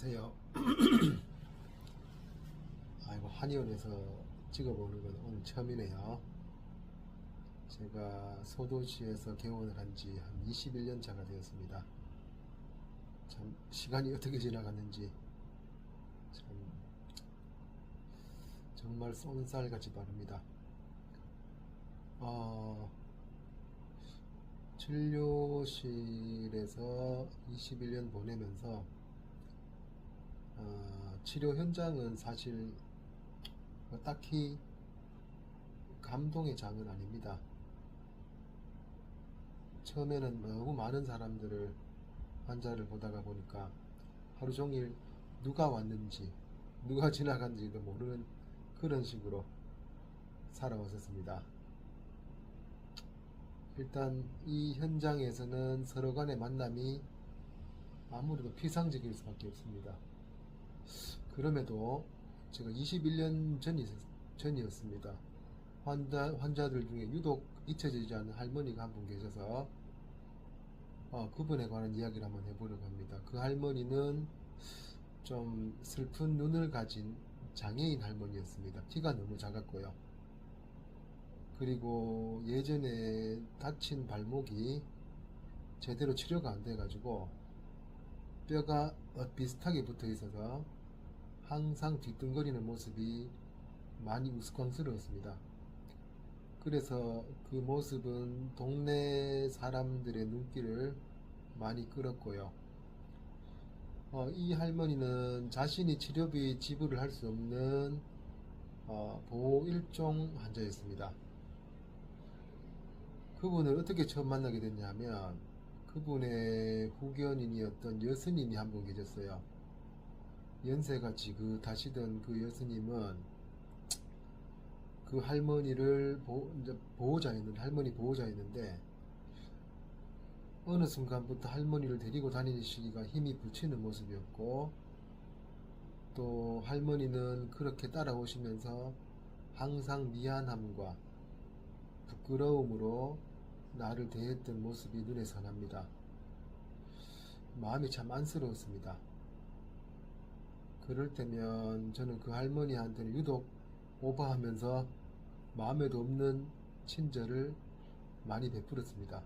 안녕하세요. 아이고 한의원에서 찍어보는 건 오늘 처음이네요. 제가 소도시에서 개원을 한 지 한 21년 차가 되었습니다. 참 시간이 어떻게 지나갔는지 참 정말 쏜살같이 빠릅니다. 어, 진료실에서 21년 보내면서 어, 치료 현장은 사실 뭐 딱히 감동의 장은 아닙니다. 처음에는 너무 많은 사람들을 환자를 보다가 보니까 하루 종일 누가 왔는지 누가 지나간지도 모르는 그런 식으로 살아왔었습니다. 일단 이 현장에서는 서로 간의 만남이 아무래도 피상적일 수밖에 없습니다. 그럼에도 제가 21년 전이, 전이었습니다. 환자, 환자들 중에 유독 잊혀지지 않는 할머니가 한 분 계셔서 어, 그분에 관한 이야기를 한번 해보려고 합니다. 그 할머니는 좀 슬픈 눈을 가진 장애인 할머니였습니다. 키가 너무 작았고요. 그리고 예전에 다친 발목이 제대로 치료가 안 돼가지고 뼈가 어, 비슷하게 붙어 있어서 항상 뒤뚱거리는 모습이 많이 우스꽝스러웠습니다. 그래서 그 모습은 동네 사람들의 눈길을 많이 끌었고요. 어, 이 할머니는 자신이 치료비 지불을 할 수 없는 어, 보호 일종 환자였습니다. 그분을 어떻게 처음 만나게 됐냐면 그분의 후견인이었던 여스님이 한 분 계셨어요. 연세가 지긋하시던 그 여스님은 그 할머니를 보, 이제 보호자였는데 할머니 보호자였는데 어느 순간부터 할머니를 데리고 다니는 시기가 힘이 붙이는 모습이었고 또 할머니는 그렇게 따라오시면서 항상 미안함과 부끄러움으로 나를 대했던 모습이 눈에 선합니다. 마음이 참 안쓰러웠습니다. 그럴 때면 저는 그 할머니한테는 유독 오버하면서 마음에도 없는 친절을 많이 베풀었습니다.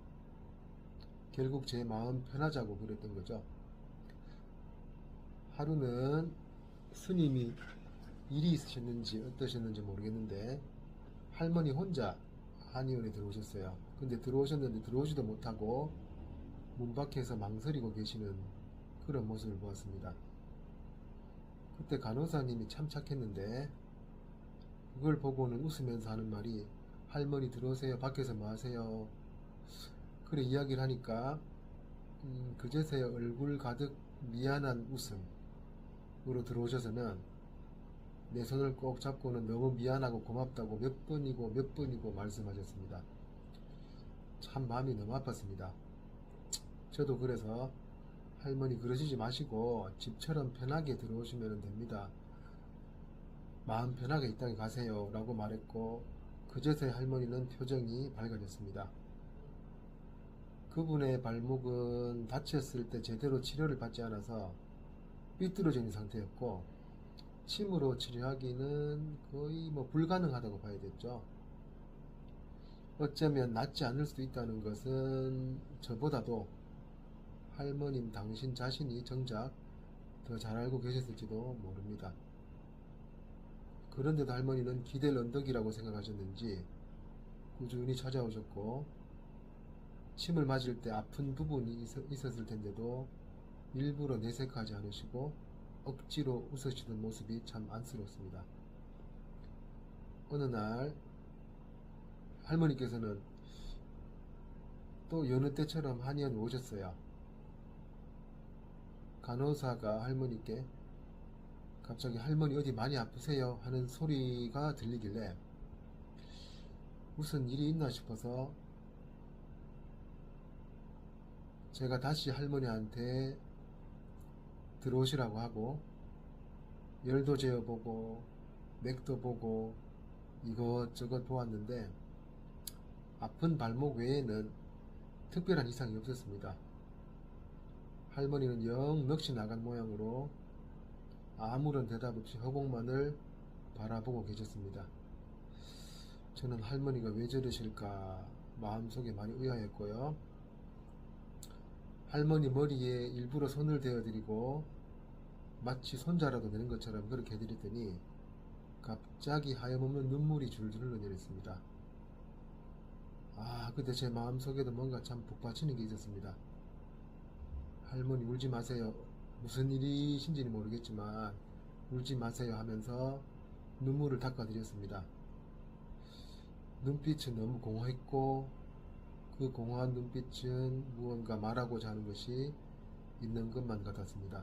결국 제 마음 편하자고 그랬던 거죠. 하루는 스님이 일이 있으셨는지 어떠셨는지 모르겠는데 할머니 혼자 한의원에 들어오셨어요. 근데 들어오셨는데 들어오지도 못하고 문 밖에서 망설이고 계시는 그런 모습을 보았습니다. 그때 간호사님이 참 착했는데 그걸 보고는 웃으면서 하는 말이 할머니 들어오세요. 밖에서 뭐 하세요? 그래 이야기를 하니까 음, 그제서야 얼굴 가득 미안한 웃음으로 들어오셔서는 내 손을 꼭 잡고는 너무 미안하고 고맙다고 몇 번이고 몇 번이고 말씀하셨습니다. 참 마음이 너무 아팠습니다. 저도 그래서 할머니 그러시지 마시고 집처럼 편하게 들어오시면 됩니다. 마음 편하게 이 땅에 가세요. 라고 말했고, 그제서야 할머니는 표정이 밝아졌습니다. 그분의 발목은 다쳤을 때 제대로 치료를 받지 않아서 삐뚤어져 있는 상태였고, 침으로 치료하기는 거의 뭐 불가능하다고 봐야 됐죠. 어쩌면 낫지 않을 수도 있다는 것은 저보다도 할머님 당신 자신이 정작 더 잘 알고 계셨을지도 모릅니다. 그런데도 할머니는 기댈 언덕이라고 생각하셨는지 꾸준히 찾아오셨고 침을 맞을 때 아픈 부분이 있었을 텐데도 일부러 내색하지 않으시고 억지로 웃으시던 모습이 참 안쓰럽습니다. 어느 날 할머니께서는 또 여느 때처럼 한의원 오셨어요. 간호사가 할머니께 갑자기 할머니 어디 많이 아프세요? 하는 소리가 들리길래 무슨 일이 있나 싶어서 제가 다시 할머니한테 들어오시라고 하고 열도 재어보고 맥도 보고 이것저것 보았는데 아픈 발목 외에는 특별한 이상이 없었습니다. 할머니는 영 넋이 나간 모양으로 아무런 대답 없이 허공만을 바라보고 계셨습니다. 저는 할머니가 왜 저러실까 마음속에 많이 의아했고요. 할머니 머리에 일부러 손을 대어드리고 마치 손자라도 되는 것처럼 그렇게 해드렸더니 갑자기 하염없는 눈물이 줄줄 흘러내렸습니다. 아, 그때 제 마음속에도 뭔가 참 북받치는 게 있었습니다. 할머니 울지 마세요. 무슨 일이신지는 모르겠지만 울지 마세요 하면서 눈물을 닦아드렸습니다. 눈빛은 너무 공허했고 그 공허한 눈빛은 무언가 말하고자 하는 것이 있는 것만 같았습니다.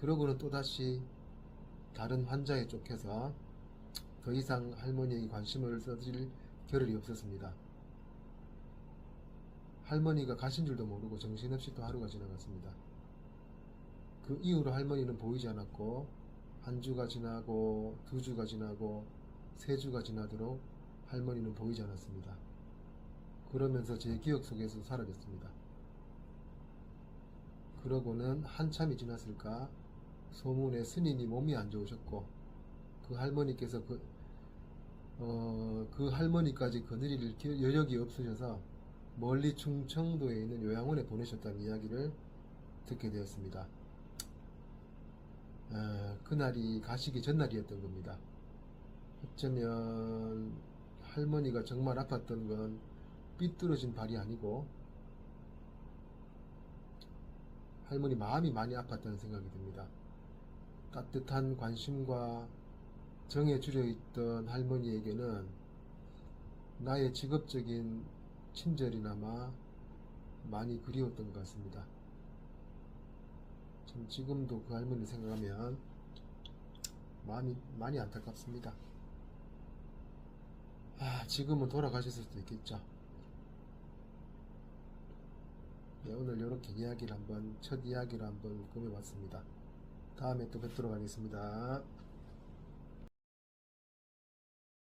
그러고는 또다시 다른 환자에 쫓겨서 더 이상 할머니에게 관심을 써드릴 겨를이 없었습니다. 할머니가 가신 줄도 모르고 정신없이 또 하루가 지나갔습니다. 그 이후로 할머니는 보이지 않았고 한 주가 지나고 두 주가 지나고 세 주가 지나도록 할머니는 보이지 않았습니다. 그러면서 제 기억 속에서 사라졌습니다. 그러고는 한참이 지났을까 소문에 스님이 몸이 안 좋으셨고 그 할머니께서 그, 어, 그 할머니까지 기- 여력이 없으셔서 멀리 충청도에 있는 요양원에 보내셨다는 이야기를 듣게 되었습니다. 어, 그날이 가시기 전날이었던 겁니다. 어쩌면 할머니가 정말 아팠던 건 삐뚤어진 발이 아니고 할머니 마음이 많이 아팠다는 생각이 듭니다. 따뜻한 관심과 정에 줄여 있던 할머니에게는 나의 직업적인 친절이나마 많이 그리웠던 것 같습니다. 참 지금도 그 할머니 생각하면 마음이 많이 안타깝습니다. 아, 지금은 돌아가셨을 수도 있겠죠. 네, 오늘 이렇게 이야기를 한번, 첫 이야기를 한번 꾸며봤습니다. 다음에 또 뵙도록 하겠습니다.